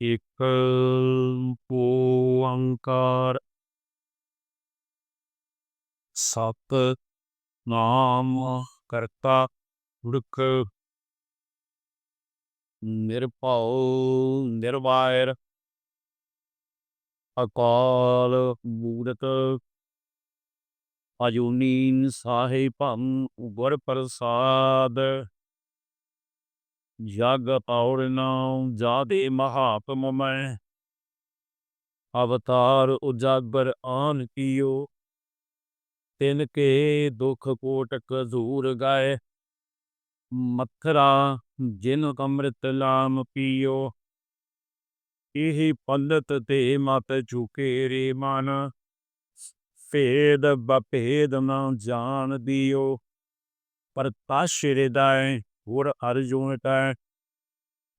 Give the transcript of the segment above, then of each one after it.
ਇਕ ਓੰਕਾਰ ਸਤ ਨਾਮ ਕਰਤਾ ਪੁਰਖ ਨਿਰਭਉ ਨਿਰਵੈਰ ਅਕਾਲ ਮੂਰਤ ਅਜੂਨੀ ਸਾਹਿਬੰ ਗੁਰ ਪ੍ਰਸਾਦ ਜਗ ਪੌੜਨਾ ਜਾਦੇ ਮਹਾਤਮ ਮੈਂ। ਅਵਤਾਰ ਉਜਾਗਰ ਆਨ ਕੀਓ। ਤਿਨ ਕੇ ਦੁਖ ਕੋਟਕ ਜ਼ੂਰ ਗਏ। ਮਥਰਾ ਜਿਨ ਕਮ੍ਰਿਤ ਲਾਮ ਪੀਓ। ਇਹ ਪੰਡਤ ਤੇ ਮਤ ਝੁਕੇ ਰੇ ਮਨ। ਫੇਦ ਬਭੇਦ ਨਾ ਜਾਣ ਦਿਓ। ਪ੍ਰਤਾਸ਼ ਹਿਰਦੈ ਗੁਰ ਅਰਜੁਨ ਤੈ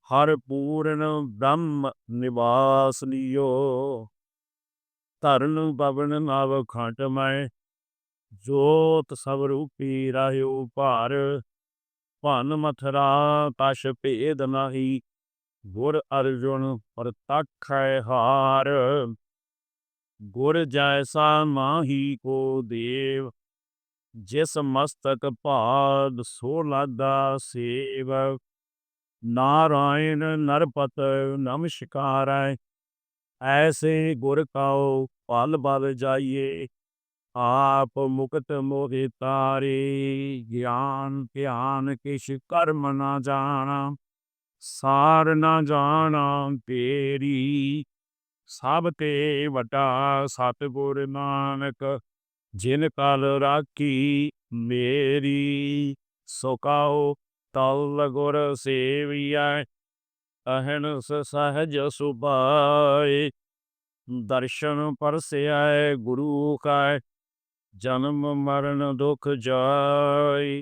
ਹਰ ਪੂਰਨ ਬ੍ਰਹਮ ਨਿਵਾਸ ਲਿਓ। ਧਰਨ ਪਵਨ ਨਵ ਖੰਡ ਮੈਂ, ਜੋਤ ਸਭ ਰੂਪੀ ਰਹਿਓ ਭਾਰ। ਭਨ ਮਥਰਾ ਕਛ ਭੇਦ ਨਾਹੀ, ਗੁਰ ਅਰਜੁਨ ਪ੍ਰਤੱਖ ਹੈ ਹਾਰ। ਗੁਰ ਜੈਸਾ ਮਾਹੀ ਕੋ ਦੇਵ ਜਿਸ ਮਸਤਕ ਭਾਗ ਸੋ ਲਾਦਾ ਸੇਵ ਨਾਰਾਇਣ ਨਰਪਤ ਨਮਸਕਾਰੈ ਐਸੇ ਗੁਰ ਕਾਉ ਪਲ ਬਲ ਜਾਈਏ, ਆਪ ਮੁਕਤ ਮੋਹਿ ਤਾਰੇ, ਗਿਆਨ ਧਿਆਨ ਕਿਛ ਕਰਮ ਨਾ ਜਾਣਾ, ਸਾਰ ਨਾ ਜਾਣਾ ਤੇਰੀ। ਸਭ ਤੇ ਵੱਡਾ ਸਤਿਗੁਰ ਨਾਨਕ ਜਿਨ ਕਲ ਰਾਖੀ ਮੇਰੀ ਸੋਕਾਉ ਤਲ ਗੁਰ ਸੇਵੀਐ ਅਹਨਸ ਸਹਜ ਸੁਭਾਏ। ਦਰਸ਼ਨ ਪਰਸਿਐ ਗੁਰੂ ਕੈ, ਜਨਮ ਮਰਨ ਦੁਖ ਜਾਈ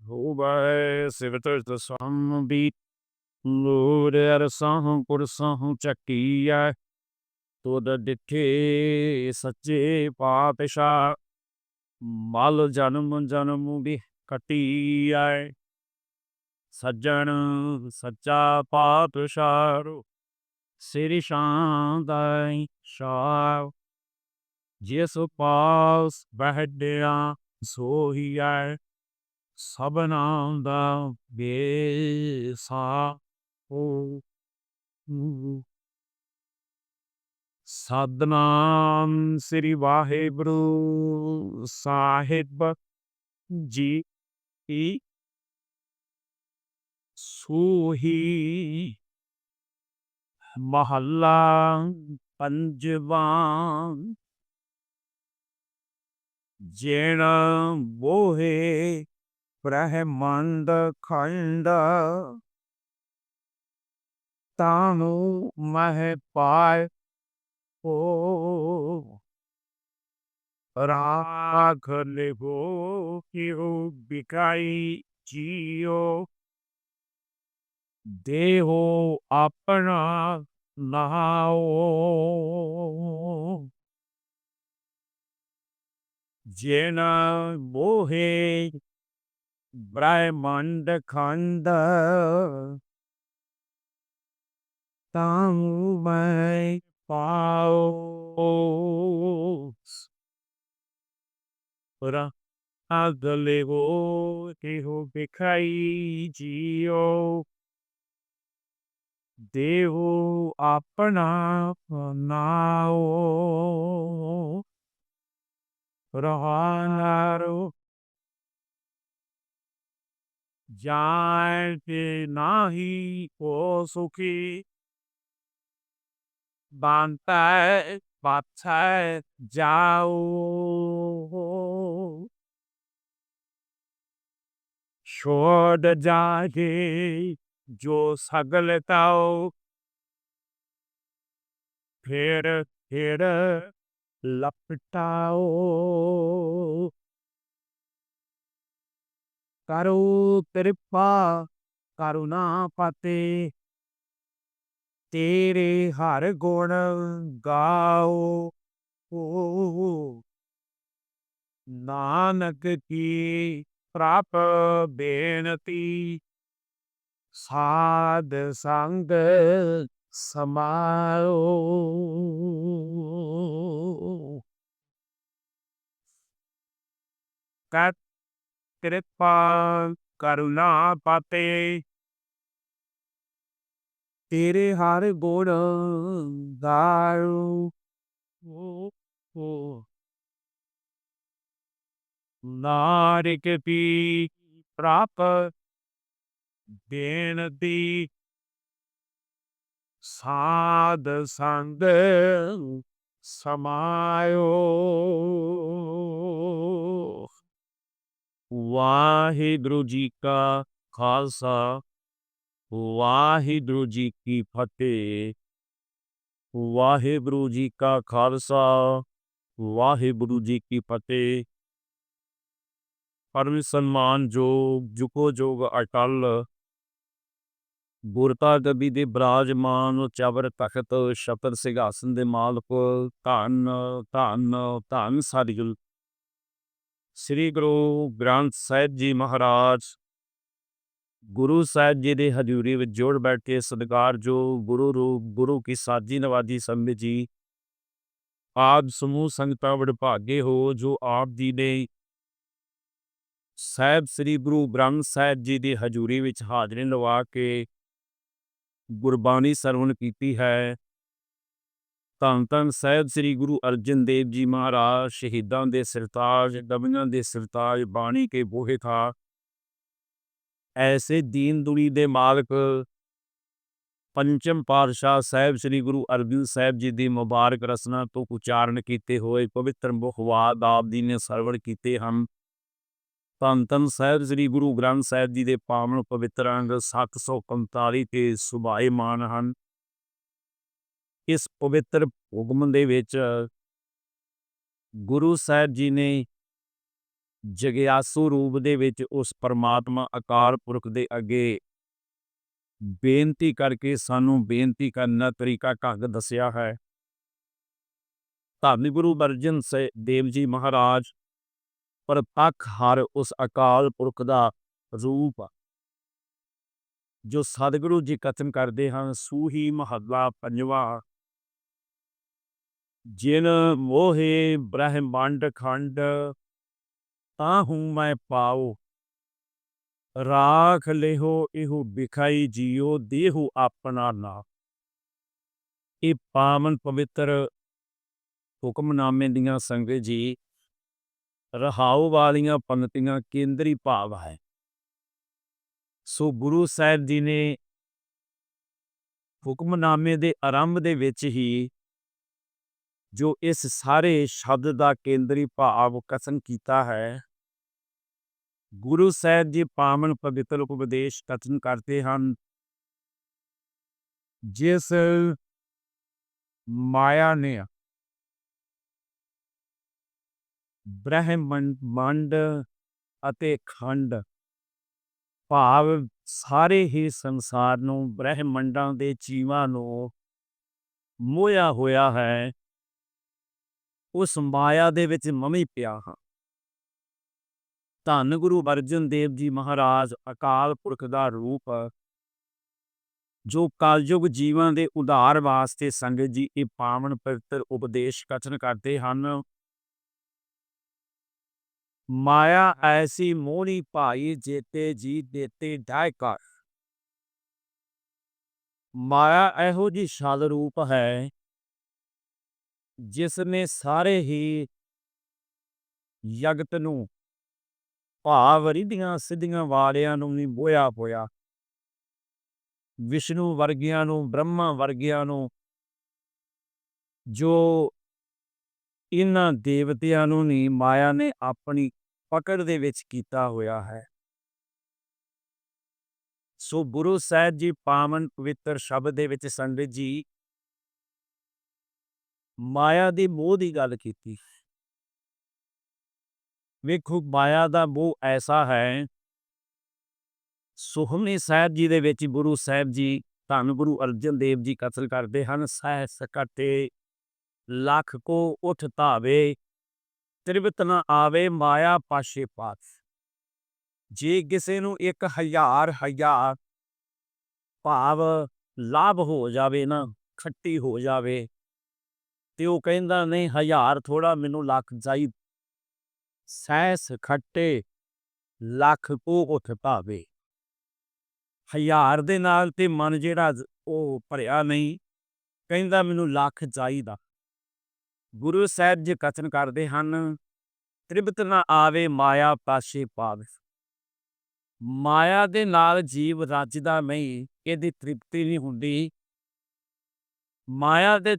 ਹੋਵੈ ਸਿਵਤ ਤਸੰਬੀ ਲੋੜ ਅਰਸਾਂ ਪੁਰਸਾਂ ਚੱਕੀਐ। ਤੁਧ ਡਿਠੇ ਸੱਚੇ ਪਾਤਸ਼ਾਹ ਮਲ ਜਨਮ ਜਨਮ ਵੀ ਕਟੀਐ ਸੱਜਣ ਸੱਚਾ ਪਾਤਸ਼ਾਹ ਸ੍ਰੀ ਸ਼ਾਂਤਾਈ ਸ਼ਾਹ ਜਿਸ ਪਾਸ ਬਹਿੜਿਆ ਸੋਹੀਐ ਸਭਨਾਂ ਦਾ ਬੇਸਾ ਓ। ਸਤਨਾਮ ਸ੍ਰੀ ਵਾਹਿਗੁਰੂ ਸਾਹਿਬ ਜੀ ਕੀ ਸੂਹੀ ਮਹੱਲਾ ਪੰਜਵਾਂ। ਜੇਣ ਬੋਹੇ ਬ੍ਰਹਮੰਡ ਖੰਡ ਤਾਨੂ ਮਹਿ ਪਾਇ ਓ। ਰਾਖ ਲਿਵੋ ਕਿਉ ਬਿਕਾਈ ਜੀਓ। ਦੇਹੋ ਆਪਣਾ ਨਾਓ ਜੇਨਾ ਮੋਹੇ ਬ੍ਰਹਮੰਡ ਖੰਡ। ਤਾਮੂ ਮੈਂ ਪਾਓ ਰਾ ਅਗਲੇਵੋ ਕਿਹੋ ਬਿਖਾਈ ਜੀਓ। ਦੇਹੋ ਆਪਣਾ ਨਾਓ ਰਹਾਨਾਰੋ ਜਾਣ ਤੇ ਨਾਹੀ ਕੋ ਸੁਖੀ। ਬੰਤੈ ਪਾਛੈ ਜਾਓ ਛੋੜ ਜਾਗੇ ਜੋ ਸਗਲ ਤਾਓ ਫਿਰ ਫਿਰ ਲਪਟਾਓ ਕਰੋ ਕਿਰਪਾ ਕਰੁਣਾ ਪਤੇ ਤੇਰੇ ਹਰ ਗੁਣ ਗਾਓ। ਓ ਨਾਨਕ ਕੀ ਪ੍ਰਪ ਬੇਨਤੀ, ਸਾਧ ਸੰਗ ਸਮਾਇਓ ਕਤ ਕਿਰਪਾ ਕਰੁਣਾ ਪਾਤੇ। ਤੇਰੇ ਹਰ ਗੁਣ ਗਾਉ ਓ ਓ। ਨਾਰਿਕ ਪੀ ਪ੍ਰਾਪ ਬੇਨਤੀ ਸਾਧ ਸੰਗ ਸਮਾਇਓ। ਵਾਹਿਗੁਰੂ ਜੀ ਕਾ ਖਾਲਸਾ। ਵਾਹਿਗੁਰੂ ਜੀ ਕੀ ਫਤਿਹ। ਵਾਹਿਗੁਰੂ ਜੀ ਕਾ ਖਾਲਸਾ, ਵਾਹਿਗੁਰੂ ਜੀ ਕੀ ਫਤਿਹ। ਪਰਮ ਸਨਮਾਨ ਜੋਗ ਜੁਕੋ ਜੋਗ ਅਟਲ। ਗੁਰਤਾ ਗਦੀ ਦੇ ਬਰਾਜਮਾਨ ਚਬਰ ਤਖਤ ਸ਼ਤਰ ਸਿੰਘਾਸਨ ਦੇ ਮਾਲਕ, ਧੰਨ ਧੰਨ ਧੰਨ ਸਤਿਗੁਰ ਸ੍ਰੀ ਗੁਰੂ ਗ੍ਰੰਥ ਸਾਹਿਬ ਜੀ ਮਹਾਰਾਜ ਗੁਰੂ ਸਾਹਿਬ ਜੀ ਦੇ ਹਜ਼ੂਰੀ ਵਿੱਚ ਜੋੜ ਬੈਠ ਕੇ ਸਤਿਕਾਰ ਜੋ ਗੁਰੂ ਰੂਪ, ਗੁਰੂ ਕੀ ਸਾਜੀ ਨਵਾਜੀ ਸੰਗਤ ਜੀ, ਆਪ ਸਮੂਹ ਸੰਗਤਾਂ ਵਡਭਾਗੇ ਹੋ, ਜੋ ਆਪ ਜੀ ਨੇ ਸਾਹਿਬ ਸ੍ਰੀ ਗੁਰੂ ਗ੍ਰੰਥ ਸਾਹਿਬ ਜੀ ਦੀ ਹਜ਼ੂਰੀ ਵਿੱਚ ਹਾਜ਼ਰੀ ਲਵਾ ਕੇ ਗੁਰਬਾਣੀ ਸਰਵਣ ਕੀਤੀ ਹੈ। ਧੰਨ ਧੰਨ ਸਾਹਿਬ ਸ੍ਰੀ ਗੁਰੂ ਅਰਜਨ ਦੇਵ ਜੀ ਮਹਾਰਾਜ, ਸ਼ਹੀਦਾਂ ਦੇ ਸਰਤਾਜ ਦਮਿਆਂ ਦੇ ਸਰਤਾਜ, ਬਾਣੀ ਕੇ ਬੋਹੇ ਥਾ ਐਸੇ ਦੀਨ ਦੁਨੀ ਦੇ ਮਾਲਕ ਪੰਚਮ ਪਾਤਸ਼ਾਹ ਸਾਹਿਬ ਸ੍ਰੀ ਗੁਰੂ ਅਰਜਨ ਸਾਹਿਬ ਜੀ ਦੀ ਮੁਬਾਰਕ ਰਸਨਾ ਤੋਂ ਉਚਾਰਨ ਕੀਤੇ ਹੋਏ ਪਵਿੱਤਰ ਮੁਖਵਾਦ ਆਪ ਜੀ ਨੇ ਸਰਵਣ ਕੀਤੇ ਹਨ ਧੰਨ ਧੰਨ ਸਾਹਿਬ ਸ੍ਰੀ ਗੁਰੂ ਗ੍ਰੰਥ ਸਾਹਿਬ ਜੀ ਦੇ ਪਾਵਨ ਪਵਿੱਤਰ ਅੰਗ 745 ਤੇ ਸੁਭਾਏਮਾਨ ਹਨ ਇਸ ਪਵਿੱਤਰ ਹੁਕਮ ਦੇ ਵਿੱਚ ਗੁਰੂ ਸਾਹਿਬ ਜੀ ਨੇ ਜਗਿਆਸੂ ਰੂਪ ਦੇ ਵਿੱਚ ਉਸ ਪਰਮਾਤਮਾ ਅਕਾਲ ਪੁਰਖ ਦੇ ਅੱਗੇ ਬੇਨਤੀ ਕਰਕੇ ਸਾਨੂੰ ਬੇਨਤੀ ਕਰਨ ਦਾ ਤਰੀਕਾ ਢੰਗ ਦੱਸਿਆ ਹੈ। ਧੰਨ ਗੁਰੂ ਅਰਜਨ ਸੇ, ਦੇਵ ਜੀ ਮਹਾਰਾਜ, ਪ੍ਰਤੱਖ ਹਰ ਉਸ ਅਕਾਲ ਪੁਰਖ ਦਾ ਰੂਪ ਜੋ ਸਤਿਗੁਰੂ ਜੀ ਕਥਨ ਕਰਦੇ ਹਨ, ਸੂਹੀ ਮਹੱਲਾ ਪੰਜਵਾ ਜਿਨ ਮੋਹੇ ਬ੍ਰਹਮੰਡ ਖੰਡ ਤਾਹੂ ਮੈਂ ਪਾਉ ਰਾਖ ਲਿਹੋ, ਇਹੋ ਵਿਖਾਈ ਜੀਓ, ਦੇਹੂ ਆਪਣਾ ਨਾ। ਇਹ ਪਾਵਨ ਪਵਿੱਤਰ ਹੁਕਮਨਾਮੇ ਦੀਆਂ ਸੰਗਤ ਜੀ, ਰਹਾਉ ਵਾਲੀਆਂ ਪੰਕਤੀਆਂ ਕੇਂਦਰੀ ਭਾਵ ਹੈ। ਸੋ ਗੁਰੂ ਸਾਹਿਬ ਜੀ ਨੇ ਹੁਕਮਨਾਮੇ ਦੇ ਆਰੰਭ ਦੇ ਵਿੱਚ ਹੀ ਜੋ ਇਸ ਸਾਰੇ ਸ਼ਬਦ ਦਾ ਕੇਂਦਰੀ ਭਾਵ ਕਥਨ ਕੀਤਾ ਹੈ। ਗੁਰੂ ਸਾਹਿਬ ਜੀ ਪਾਵਨ ਪਵਿੱਤਰ ਉਪਦੇਸ਼ ਕਥਨ ਕਰਦੇ ਹਨ। ਜਿਸ ਮਾਇਆ ਨੇ ਬ੍ਰਹਿਮੰਡ, ਮੰਡ ਅਤੇ ਖੰਡ ਭਾਵ ਸਾਰੇ ਹੀ ਸੰਸਾਰ ਨੂੰ, ਬ੍ਰਹਿਮੰਡਾਂ ਦੇ ਜੀਵਾਂ ਨੂੰ ਮੋਇਆ ਹੋਇਆ ਹੈ। ਉਸ ਮਾਇਆ ਦੇ ਵਿੱਚ ਮਮੀ ਪਿਆ ਹਾਂ। ਧੰਨ ਗੁਰੂ ਅਰਜਨ ਦੇਵ ਜੀ ਮਹਾਰਾਜ, ਅਕਾਲ ਪੁਰਖ ਦਾ ਰੂਪ, ਜੋ ਕਲਯੁਗ ਜੀਵਾਂ ਦੇ ਉਧਾਰ ਵਾਸਤੇ ਸੰਗਤ ਜੀ ਇਹ ਪਾਵਨ ਪਵਿੱਤਰ ਉਪਦੇਸ਼ ਕਥਨ ਕਰਦੇ ਹਨ। ਮਾਇਆ ਐਸੀ ਮੋਹਣੀ ਭਾਈ ਜੇਤੇ ਜੀ ਦੇਤੇ ਢਾਇਕਾ ਮਾਇਆ ਇਹੋ ਜੀ ਸ਼ਾਲ ਰੂਪ ਹੈ ਜਿਸ ਨੇ ਸਾਰੇ ਹੀ ਜਗਤ ਨੂੰ ਭਾਵ ਰਿਧੀਆਂ ਸਿੱਧੀਆਂ ਵਾਲਿਆਂ ਨੂੰ ਵੀ ਬੋਇਆ ਹੋਇਆ ਵਿਸ਼ਨੂੰ ਵਰਗਿਆਂ ਨੂੰ, ਬ੍ਰਹਮਾ ਵਰਗਿਆਂ ਨੂੰ, ਜੋ ਇਹਨਾਂ ਦੇਵਤਿਆਂ ਨੂੰ ਨਹੀਂ, ਮਾਇਆ ਨੇ ਆਪਣੀ ਪਕੜ ਦੇ ਵਿੱਚ ਕੀਤਾ ਹੋਇਆ ਹੈ। ਸੋ ਗੁਰੂ ਸਾਹਿਬ ਜੀ ਪਾਵਨ ਪਵਿੱਤਰ ਸ਼ਬਦ ਦੇ ਵਿੱਚ ਸੰਗਤ ਜੀ ਮਾਇਆ ਦੀ ਮੋਹ ਦੀ ਗੱਲ ਕੀਤੀ। ਵੇਖੋ, ਮਾਇਆ ਦਾ ਮੋਹ ਐਸਾ ਹੈ। ਸੁਹਮਨੀ ਸਾਹਿਬ ਜੀ ਦੇ ਵਿੱਚ ਗੁਰੂ ਸਾਹਿਬ ਜੀ, ਧੰਨ ਗੁਰੂ ਅਰਜਨ ਦੇਵ ਜੀ ਕਥਨ ਕਰਦੇ ਹਨ। ਸਹਿ ਸਕਤੇ ਲੱਖ ਕੋ ਉਠ ਧਾਵੇ, ਤ੍ਰਿਵਤ ਨਾ ਆਵੇ ਮਾਇਆ ਪਾਸ਼ੇ। ਪਾਤ ਜੇ ਕਿਸੇ ਨੂੰ ਇੱਕ ਹਜ਼ਾਰ ਹਜ਼ਾਰ ਭਾਵ ਲਾਭ ਹੋ ਜਾਵੇ ਨਾ, ਖੱਟੀ ਹੋ ਜਾਵੇ ਤੇ ਉਹ ਕਹਿੰਦਾ, ਨਹੀਂ, ਹਜ਼ਾਰ ਥੋੜਾ ਮੈਨੂੰ ਲੱਖ ਚਾਹੀ ਸੈਸ ਖੱਟੇ ਲੱਖ ਕੋ ਉਠ ਭਾਵੇ। ਹਜ਼ਾਰ ਦੇ ਨਾਲ ਤੇ ਮਨ ਜਿਹੜਾ ਉਹ ਭਰਿਆ ਨਹੀਂ। ਕਹਿੰਦਾ, ਮੈਨੂੰ ਲੱਖ ਚਾਹੀਦਾ ਗੁਰੂ ਸਾਹਿਬ ਜੀ ਕਥਨ ਕਰਦੇ ਹਨ, ਤ੍ਰਿਪਤ ਨਾ ਆਵੇ, ਮਾਇਆ ਪਾਸ਼ੇ ਪਾਵੇ। ਮਾਇਆ ਦੇ ਨਾਲ ਜੀਵ ਰੱਜਦਾ ਨਹੀਂ, ਇਹਦੀ ਤ੍ਰਿਪਤੀ ਨਹੀਂ ਹੁੰਦੀ। ਮਾਇਆ ਦੇ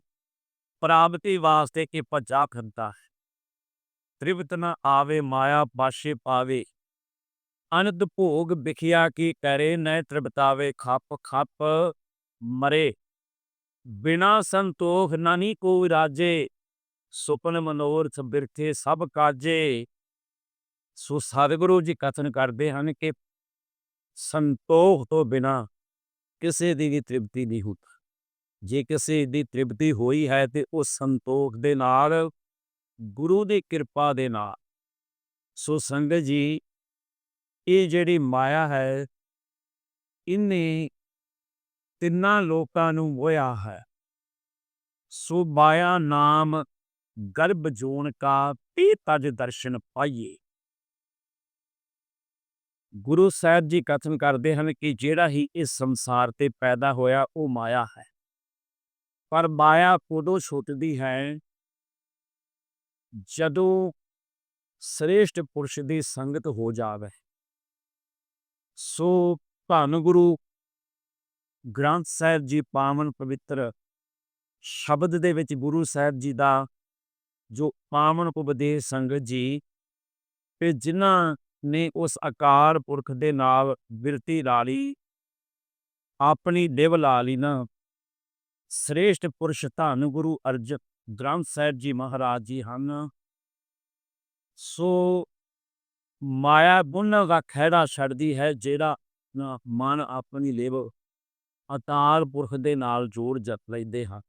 ਪ੍ਰਾਪਤੀ ਵਾਸਤੇ ਇਹ ਭੱਜਾ ਫਿਰਦਾ ਹੈ? ਤ੍ਰਿਪਤ ਨਾ ਆਵੇ, ਮਾਇਆ ਪਾਸ਼ੇ ਪਾਵੇ। ਅਨੰਦ ਭੋਗ ਵਿਖਿਆ ਕੀ ਕਰੇ ਨੈ ਤ੍ਰਿਪਤਾਵੇ ਖੱਪ ਖੱਪ ਮਰੇ। ਬਿਨਾ ਸੰਤੋਖ ਨਾਨੀ ਕੋ ਰਾਜੇ। ਸੁਪਨ ਮਨੋਰਥ ਬਿਰਥੇ ਸਭ ਕਾਜੇ। ਸੋ ਸਤਿਗੁਰੂ ਜੀ ਕਥਨ ਕਰਦੇ ਹਨ ਕਿ ਸੰਤੋਖ ਤੋਂ ਬਿਨਾ ਕਿਸੇ ਦੀ ਵੀ ਤ੍ਰਿਪਤੀ ਨਹੀਂ ਹੁੰਦੀ। ਜੇ ਕਿਸੇ ਦੀ ਤ੍ਰਿਪਤੀ ਹੋਈ ਹੈ ਤੇ ਉਹ ਸੰਤੋਖ ਦੇ ਨਾਲ, ਗੁਰੂ ਦੀ ਕਿਰਪਾ ਦੇ ਨਾਲ। ਸੋ ਸੰਗਤ ਜੀ, ਇਹ ਜਿਹੜੀ ਮਾਇਆ ਹੈ ਇਹਨੇ ਤਿੰਨਾਂ ਲੋਕਾਂ ਨੂੰ ਮੋਇਆ ਹੈ। ਸੋ ਮਾਇਆ ਨਾਮ ਗਰਭ ਜੋਨ ਕਾ ਤੇ ਤਜ ਦਰਸ਼ਨ ਪਾਈਏ। ਗੁਰੂ ਸਾਹਿਬ ਜੀ ਕਥਨ ਕਰਦੇ ਹਨ ਕਿ ਜਿਹੜਾ ਹੀ ਇਸ ਸੰਸਾਰ ਤੇ ਪੈਦਾ ਹੋਇਆ ਉਹ ਮਾਇਆ ਹੈ। ਪਰ ਮਾਇਆ ਉਦੋਂ ਛੁੱਟਦੀ ਹੈ ਜਦੋਂ ਸ੍ਰੇਸ਼ਟ ਪੁਰਸ਼ ਦੀ ਸੰਗਤ ਹੋ ਜਾਵੇ। ਸੋ ਧੰਨ ਗੁਰੂ ਗ੍ਰੰਥ ਸਾਹਿਬ ਜੀ ਪਾਵਨ ਪਵਿੱਤਰ ਸ਼ਬਦ ਦੇ ਵਿੱਚ ਗੁਰੂ ਸਾਹਿਬ ਜੀ ਦਾ ਜੋ ਪਾਵਨ ਉਪਦੇਸ਼ ਸੰਗਤ ਜੀ ਤੇ ਜਿਨ੍ਹਾਂ ਨੇ ਉਸ ਆਕਾਰ ਪੁਰਖ ਦੇ ਨਾਲ ਬਿਰਤੀ ਲਾ ਲਈ, ਆਪਣੀ ਦੇਵ ਲਾ ਲਈ ਨਾ ਸ੍ਰੇਸ਼ਟ ਪੁਰਸ਼ ਧੰਨ ਗੁਰੂ ਅਰਜਨ ਗ੍ਰੰਥ ਸਾਹਿਬ ਜੀ ਮਹਾਰਾਜ ਜੀ ਹਨ। ਸੋ ਮਾਇਆ ਬੁੰਨ ਦਾ ਖਹਿੜਾ ਛੱਡਦੀ ਹੈ, ਜਿਹੜਾ ਮਨ ਆਪਣੀ ਲੇਵ ਅਤਾਲ ਪੁਰਖ ਦੇ ਨਾਲ ਜੋੜ ਜਤ ਲੈਂਦੇ ਹਨ।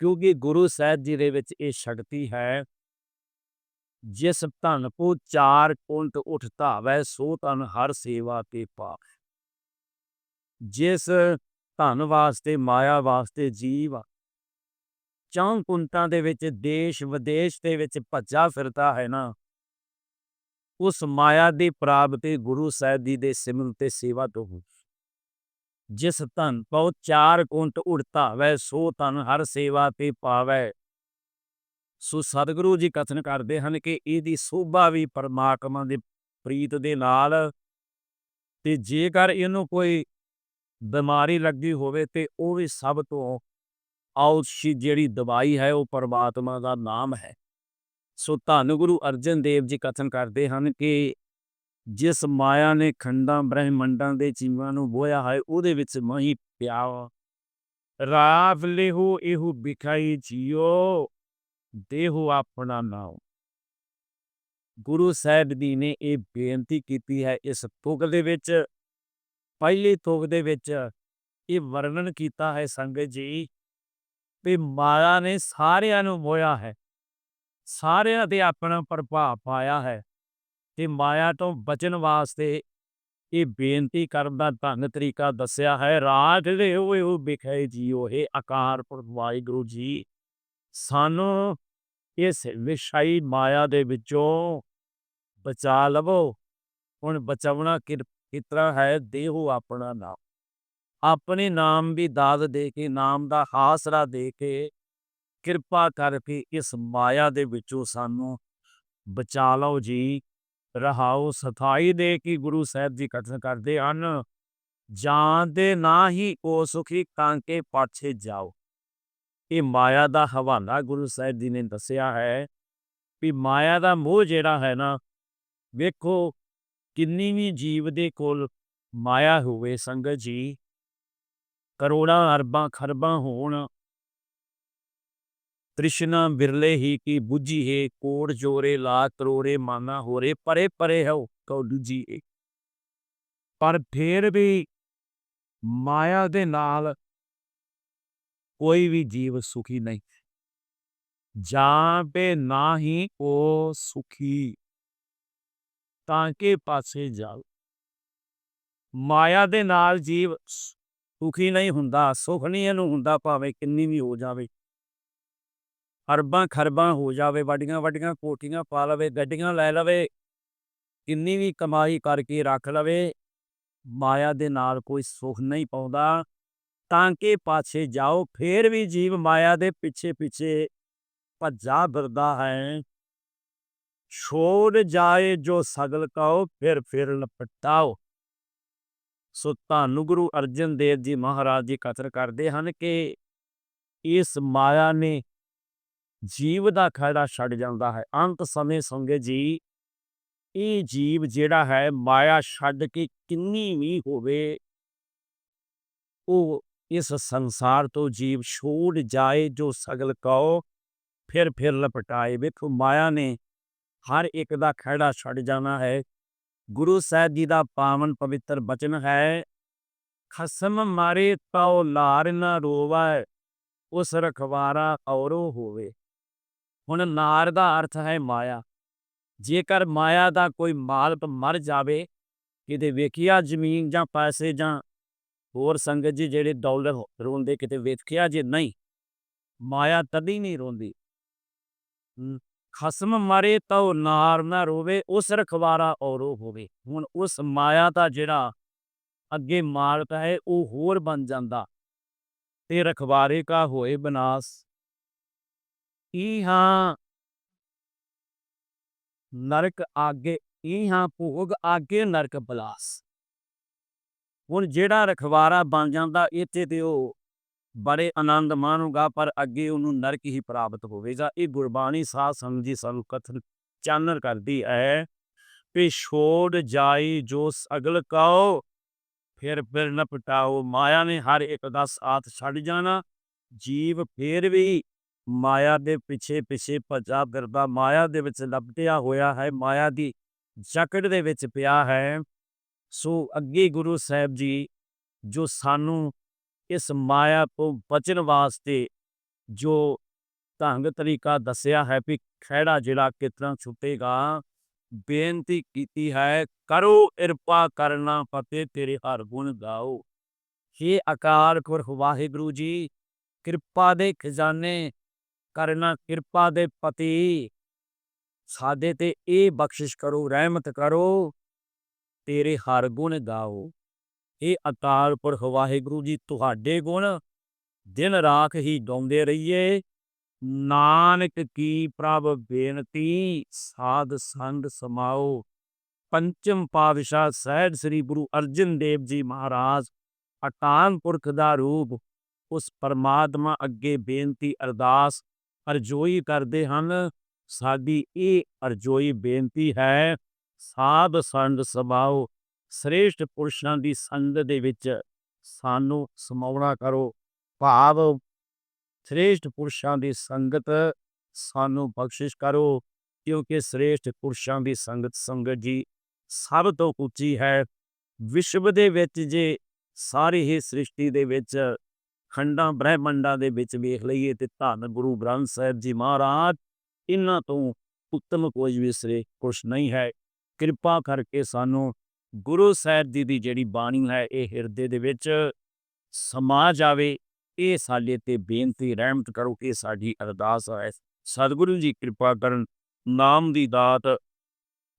ਕਿਉਂਕਿ ਗੁਰੂ ਸਾਹਿਬ ਜੀ ਦੇ ਵਿੱਚ ਇਹ ਸ਼ਕਤੀ ਹੈ, ਜਿਸ ਧਨ ਕੋ ਚਾਰ ਕੁੰਟ ਉਠ ਧਾਵੈ, ਸੋ ਤਨ ਹਰ ਸੇਵਾ ਤੇ ਪਾਵੈ। ਜਿਸ ਧਨ ਵਾਸਤੇ, ਮਾਇਆ ਵਾਸਤੇ, ਜੀਵ ਚੌਂ ਕੁੰਟਾਂ ਦੇ ਵਿੱਚ ਦੇਸ਼ ਵਿਦੇਸ਼ ਦੇ ਵਿੱਚ ਭੱਜਾ ਫਿਰਦਾ ਹੈ ਨਾ। ਉਸ ਮਾਇਆ ਦੀ ਪ੍ਰਾਪਤੀ ਗੁਰੂ ਸਾਹਿਬ ਜੀ ਦੇ ਸਿਮਰਨ ਤੇ ਸੇਵਾ ਤੋਂ ਹੁੰਦੀ ਜਿਸ ਧਨ ਪਉ, ਚਾਰ ਕੁੰਟ ਉੜਤਾ ਵੈ ਸੋ ਤਨ ਹਰ ਸੇਵਾ ਤੇ ਪਾਵੈ। ਸੋ ਸਤਿਗੁਰੂ ਜੀ ਕਥਨ ਕਰਦੇ ਹਨ ਕਿ ਇਹਦੀ ਸੋਭਾ ਵੀ ਪਰਮਾਤਮਾ ਦੇ ਪ੍ਰੀਤ ਦੇ ਨਾਲ ਤੇ ਜੇਕਰ ਇਹਨੂੰ ਕੋਈ ਬਿਮਾਰੀ ਲੱਗੀ ਹੋਵੇ ਤੇ ਉਹ ਵੀ ਸਭ ਤੋਂ ਔਸ਼ੀ ਜਿਹੜੀ ਦਵਾਈ ਹੈ, ਉਹ ਪਰਮਾਤਮਾ ਦਾ ਨਾਮ ਹੈ ਸੋ ਧੰਨ ਗੁਰੂ ਅਰਜਨ ਦੇਵ ਜੀ ਕਥਨ ਕਰਦੇ ਹਨ ਕਿ ਜਿਸ ਮਾਇਆ ਨੇ ਖੰਡਾਂ, ਬ੍ਰਹਿਮੰਡਾਂ ਦੇ ਜੀਵਾਂ ਨੂੰ ਬੋਇਆ ਹੈ, ਉਹਦੇ ਵਿੱਚ ਮਹੀ ਪਿਆ ਵਾ। ਰਾਵ ਲਿਹੋ ਇਹੋ ਵਿਖਾਈ ਜੀਓ, ਦੇਹੋ ਆਪਣਾ ਨਾਮ ਗੁਰੂ ਸਾਹਿਬ ਜੀ ਨੇ ਇਹ ਬੇਨਤੀ ਕੀਤੀ ਹੈ, ਇਸ ਤੁਕ ਦੇ ਵਿੱਚ ਪਹਿਲੀ ਤੁਕ ਦੇ ਵਿੱਚ ਇਹ ਵਰਣਨ ਕੀਤਾ ਹੈ ਸੰਗਤ ਜੀ ਵੀ ਮਾਇਆ ਨੇ ਸਾਰਿਆਂ ਨੂੰ ਮੋਇਆ ਹੈ। ਸਾਰਿਆਂ ਤੇ ਆਪਣਾ ਪ੍ਰਭਾਵ ਪਾਇਆ ਹੈ ਤੇ ਮਾਇਆ ਤੋਂ ਬਚਣ ਵਾਸਤੇ ਇਹ ਬੇਨਤੀ ਕਰਨ ਦਾ ਧੰਨ ਤਰੀਕਾ ਦੱਸਿਆ ਹੈ। ਰਾਜ ਦੇ ਹੋਏ ਉਹ ਵਿਖੇ ਜੀਓ ਹੈ ਆਕਾਰ ਪੁਰਖ ਵਾਹਿਗੁਰੂ ਜੀ, ਸਾਨੂੰ ਇਸ ਵਿਸ਼ਾਈ ਮਾਇਆ ਦੇ ਵਿੱਚੋਂ ਬਚਾ ਲਵੋ, ਹੁਣ ਬਚਾਉਣਾ ਕਿਰਪਾ ਕਿਤਰਾ ਹੈ? ਦੇਹੋ ਆਪਣਾ ਨਾਮ। ਆਪਣੇ ਨਾਮ ਵੀ ਦਾਦ ਦੇ ਕੇ, ਨਾਮ ਦਾ ਹਾਸਰਾ ਦੇ ਕੇ ਕਿਰਪਾ ਕਰਕੇ ਇਸ ਮਾਇਆ ਦੇ ਵਿੱਚੋਂ ਸਾਨੂੰ ਬਚਾ ਲਓ ਜੀ। ਰਹਾਓ, ਸਥਾਈ ਦੇ ਕੀ ਗੁਰੂ ਸਾਹਿਬ ਜੀ ਕਥਨ ਕਰਦੇ ਹਨ। ਜਾਣਦੇ ਨਾ ਹੀ ਕੋ ਸੁਖੀ ਕਾਂਕੇ ਪਾਛੇ ਜਾਓ। ਇਹ ਮਾਇਆ ਦਾ ਹਵਾਲਾ ਗੁਰੂ ਸਾਹਿਬ ਜੀ ਨੇ ਦੱਸਿਆ ਹੈ ਵੀ ਮਾਇਆ ਦਾ ਮੋਹ ਜਿਹੜਾ ਹੈ ਨਾ, ਵੇਖੋ ਕਿੰਨੀ ਵੀ ਜੀਵ ਦੇ ਕੋਲ ਮਾਇਆ ਹੋਵੇ ਸੰਗਤ ਜੀ, ਕਰੋੜਾਂ ਅਰਬਾਂ ਖਰਬਾਂ ਹੋਣ। ਤ੍ਰਿਸ਼ਨਾ ਬਿਰਲੇ ਹੀ ਕੀ ਬੁੱਝੀ ਹੈ ਕੋੜ ਜੋਰੇ ਲਾ ਕਰੋਰੇ ਮਾਨਾ ਹੋਰੇ, ਪਰੇ ਪਰੇ ਹੋ ਕਉ ਦੂਜੀ ਏ। ਪਰ ਫੇਰ ਵੀ ਮਾਇਆ ਦੇ ਨਾਲ ਕੋਈ ਵੀ ਜੀਵ ਸੁਖੀ ਨਹੀਂ। ਜਾਂ ਪੇ ਨਾਹੀ ਉਹ ਸੁਖੀ। ਤਾਂ ਕੇ ਪਾਸੇ ਜਾਓ ਮਾਇਆ ਦੇ ਨਾਲ ਜੀਵ ਸੁਖੀ ਨਹੀਂ ਹੁੰਦਾ, ਸੁਖ ਨਹੀਂ ਇਹਨੂੰ ਹੁੰਦਾ ਭਾਵੇਂ ਕਿੰਨੀ ਵੀ ਹੋ ਜਾਵੇ। ਅਰਬਾਂ ਖਰਬਾਂ ਹੋ ਜਾਵੇ, ਵੱਡੀਆਂ ਵੱਡੀਆਂ ਕੋਠੀਆਂ ਪਾ ਲਵੇ, ਗੱਡੀਆਂ ਲੈ ਲਵੇ, ਕਿੰਨੀ ਵੀ ਕਮਾਈ ਕਰਕੇ ਰੱਖ ਲਵੇ, ਮਾਇਆ ਦੇ ਨਾਲ ਕੋਈ ਸੁਖ ਨਹੀਂ ਪਾਉਂਦਾ। ਤਾਂ ਕਿ ਪਾਸੇ ਜਾਓ, ਫੇਰ ਵੀ ਜੀਵ ਮਾਇਆ ਦੇ ਪਿੱਛੇ ਪਿੱਛੇ ਭੱਜਾ ਫਿਰਦਾ ਹੈ। ਛੋੜ ਜਾਏ ਜੋ ਸਗਲ ਕਾਓ ਫਿਰ ਫਿਰ ਲਪਟਾਓ ਸੋ ਧੰਨ ਗੁਰੂ ਅਰਜਨ ਦੇਵ ਜੀ ਮਹਾਰਾਜ ਜੀ ਕਥਨ ਕਰਦੇ ਹਨ ਕਿ ਇਸ ਮਾਇਆ ਨੇ ਜੀਵ ਦਾ ਖੜਾ ਛੱਡ ਜਾਂਦਾ ਹੈ ਅੰਤ ਸਮੇਂ ਸੰਗੇ ਜੀ ਇਹ ਜੀਵ ਜਿਹੜਾ ਹੈ ਮਾਇਆ ਛੱਡ ਕੇ ਕਿੰਨੀ ਵੀ ਹੋਵੇ ਉਹ ਇਸ ਸੰਸਾਰ ਤੋਂ ਜੀਵ ਛੋੜ ਜਾਏ ਜੋ ਸਗਲ ਕਉ ਫਿਰ ਫਿਰ ਲਪਟਾਏ ਵੇਖੋ ਮਾਇਆ ਨੇ ਹਰ ਇੱਕ ਦਾ ਖਹਿੜਾ ਛੱਡ ਜਾਣਾ ਹੈ। ਗੁਰੂ ਸਾਹਿਬ ਜੀ ਦਾ ਪਾਵਨ ਪਵਿੱਤਰ ਬਚਨ ਹੈ, ਖਸਮ ਮਾਰੇ ਤਉ ਲਾਰ ਨਾ ਰੋਵੈ, ਉਸ ਰਖਵਾਰਾ ਔਰੋ ਹੋਵੇ। ਹੁਣ ਨਾਰ ਦਾ ਅਰਥ ਹੈ ਮਾਇਆ। ਜੇਕਰ ਮਾਇਆ ਦਾ ਕੋਈ ਮਾਲਕ ਮਰ ਜਾਵੇ, ਕਿਤੇ ਵੇਖਿਆ ਜ਼ਮੀਨ ਜਾਂ ਪੈਸੇ ਜਾਂ ਹੋਰ ਸੰਗਤ ਜੀ ਜਿਹੜੇ ਦੌਲਤ ਰੋਂਦੇ ਕਿਤੇ ਵੇਖਿਆ ਜੇ ਨਹੀਂ, ਮਾਇਆ ਤਦੀ ਨਹੀਂ ਰੋਂਦੀ। ਖਸਮ ਮਰੇ ਤਉ ਨਾਰ ਨਾ ਰੋਵੇ, ਉਸ ਰਖਵਾਰਾ ਔਰੋ ਹੋਵੇ। ਹੁਣ ਉਸ ਮਾਇਆ ਦਾ ਜਿਹੜਾ ਅੱਗੇ ਮਾਲਕ ਹੈ, ਉਹ ਹੋਰ ਬਣ ਜਾਂਦਾ। ਤੇ ਰਖਵਾਰੇ ਕਾ ਹੋਏ ਬਨਾਸ। ਇਹਾਂ ਨਰਕ ਆਗੇ ਇਹਾਂ ਭੋਗ ਆਗੇ ਨਰਕ ਬਲਾਸ। ਹੁਣ ਜਿਹੜਾ ਰਖਵਾਰਾ ਬਣ ਜਾਂਦਾ, ਇੱਥੇ ਤੇ ਉਹ ਬੜੇ ਆਨੰਦ ਮਾਣੂਗਾ, ਪਰ ਅੱਗੇ ਉਹਨੂੰ ਨਰਕ ਹੀ ਪ੍ਰਾਪਤ ਹੋਵੇਗਾ। ਇਹ ਗੁਰਬਾਣੀ ਸਾਧ ਸੰਗਤ ਜੀ ਸਾਨੂੰ ਕਥਨ ਚਾਨਣ ਕਰਦੀ ਹੈ ਵੀ ਛੋੜ ਜਾਈ ਜੋ ਅਗਲ ਕਉ ਫਿਰ ਫਿਰ ਨ ਪਟਾਓ। ਮਾਇਆ ਨੇ ਹਰ ਇੱਕ ਦਾ ਸਾਥ ਛੱਡ ਜਾਣਾ, ਜੀਵ ਫੇਰ ਵੀ ਮਾਇਆ ਦੇ ਪਿੱਛੇ ਪਿੱਛੇ ਭੱਜਾ ਫਿਰਦਾ। ਮਾਇਆ ਦੇ ਵਿੱਚ ਲਪਟਿਆ ਹੋਇਆ ਹੈ, ਮਾਇਆ ਦੀ ਜਕੜ ਦੇ ਵਿੱਚ ਪਿਆ ਹੈ। ਸੋ ਅੱਗੇ ਗੁਰੂ ਸਾਹਿਬ ਜੀ, ਜੋ ਸਾਨੂੰ ਇਸ ਮਾਇਆ ਤੋਂ ਬਚਣ ਵਾਸਤੇ ਜੋ ਢੰਗ ਤਰੀਕਾ ਦੱਸਿਆ ਹੈ ਵੀ ਖਹਿੜਾ ਜਿਹੜਾ ਕਿਤਨਾ ਛੁੱਟੇਗਾ ਬੇਨਤੀ ਕੀਤੀ ਹੈ, ਕਰੋ, ਕਿਰਪਾ ਕਰਨਾ, ਫਤਿਹ ਤੇਰੇ ਹਰ ਗੁਣ ਗਾਓ। हे ਅਕਾਲ ਪੁਰਖ ਵਾਹਿਗੁਰੂ ਜੀ, ਕਿਰਪਾ ਦੇ ਖਜ਼ਾਨੇ ਕਰਨਾ, ਕਿਰਪਾ ਦੇ ਪਤੀ। ਸਾਡੇ ਤੇ ਇਹ ਬਖਸ਼ਿਸ਼ ਕਰੋ, ਰਹਿਮਤ ਕਰੋ, ਤੇਰੇ ਹਰ ਗੁਣ ਗਾਓ। ਇਹ ਅਕਾਲ ਪੁਰਖ ਵਾਹਿਗੁਰੂ ਜੀ ਤੁਹਾਡੇ ਗੁਣ ਦਿਨ ਰਾਖ ਹੀ ਗਾਉਂਦੇ ਰਹੀਏ। ਨਾਨਕ ਕੀ ਪ੍ਰਭ ਬੇਨਤੀ, ਸਾਧ ਸੰਗ ਸਮਾਓ। ਪੰਚਮ ਪਾਤਸ਼ਾਹ ਸਹਿਜ ਸ੍ਰੀ ਗੁਰੂ ਅਰਜਨ ਦੇਵ ਜੀ ਮਹਾਰਾਜ, ਅਕਾਲ ਪੁਰਖ ਦਾ ਰੂਪ, ਉਸ ਪਰਮਾਤਮਾ ਅੱਗੇ ਬੇਨਤੀ ਅਰਦਾਸ ਅਰਜ਼ੋਈ ਕਰਦੇ ਹਨ। ਸਾਡੀ ਇਹ ਅਰਜ਼ੋਈ ਬੇਨਤੀ ਹੈ, ਸਾਧ ਸੰਗ ਸਮਾਓ। ਸ੍ਰੇਸ਼ਟ ਪੁਰਸ਼ਾਂ ਦੀ ਸੰਗਤ ਦੇ ਵਿੱਚ ਸਾਨੂੰ ਸਮਾਉਣਾ ਕਰੋ। ਭਾਵ ਸ੍ਰੇਸ਼ਟ ਪੁਰਸ਼ਾਂ ਦੀ ਸੰਗਤ ਸਾਨੂੰ ਬਖਸ਼ਿਸ਼ ਕਰੋ, ਕਿਉਂਕਿ ਸ੍ਰੇਸ਼ਟ ਪੁਰਸ਼ਾਂ ਦੀ ਸੰਗਤ ਸੰਗਤ ਜੀ ਸਭ ਤੋਂ ਉੱਚੀ ਹੈ। ਵਿਸ਼ਵ ਦੇ ਵਿੱਚ ਜੇ ਸਾਰੀ ਹੀ ਸ੍ਰਿਸ਼ਟੀ ਦੇ ਵਿੱਚ ਖੰਡਾਂ ਬ੍ਰਹਿਮੰਡਾਂ ਦੇ ਵਿੱਚ ਵੇਖ ਲਈਏ ਤੇ ਧੰਨ ਗੁਰੂ ਗ੍ਰੰਥ ਸਾਹਿਬ ਜੀ ਮਹਾਰਾਜ ਇਹਨਾਂ ਤੋਂ ਉੱਤਮ ਕੋਈ ਵੀ ਸ੍ਰੇ ਪੁਰਸ਼ ਨਹੀਂ ਹੈ। ਕਿਰਪਾ ਕਰਕੇ ਸਾਨੂੰ ਗੁਰੂ ਸਾਹਿਬ ਜੀ ਦੀ ਜਿਹੜੀ ਬਾਣੀ ਹੈ, ਇਹ ਹਿਰਦੇ ਦੇ ਵਿੱਚ ਸਮਾ ਜਾਵੇ, ਇਹ ਸਾਡੇ ਤੇ ਬੇਨਤੀ, ਰਹਿਮਤ ਕਰੋ ਇਹ ਸਾਡੀ ਅਰਦਾਸ ਹੈ। ਸਤਿਗੁਰੂ ਜੀ ਕਿਰਪਾ ਕਰਨ, ਨਾਮ ਦੀ ਦਾਤ,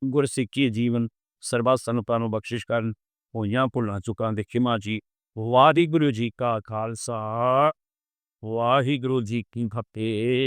ਗੁਰਸਿੱਖੀ ਜੀਵਨ ਸਰਬੱਤ ਸੰਤਾਂ ਨੂੰ ਬਖਸ਼ਿਸ਼ ਕਰਨ, ਹੋਈਆਂ ਭੁੱਲਾਂ ਚੁੱਕਾਂ ਦੇ ਖਿਮਾ ਜੀ। ਵਾਹਿਗੁਰੂ ਜੀ ਕਾ ਖਾਲਸਾ, ਵਾਹਿਗੁਰੂ ਜੀ ਕੀ ਫਤਿਹ।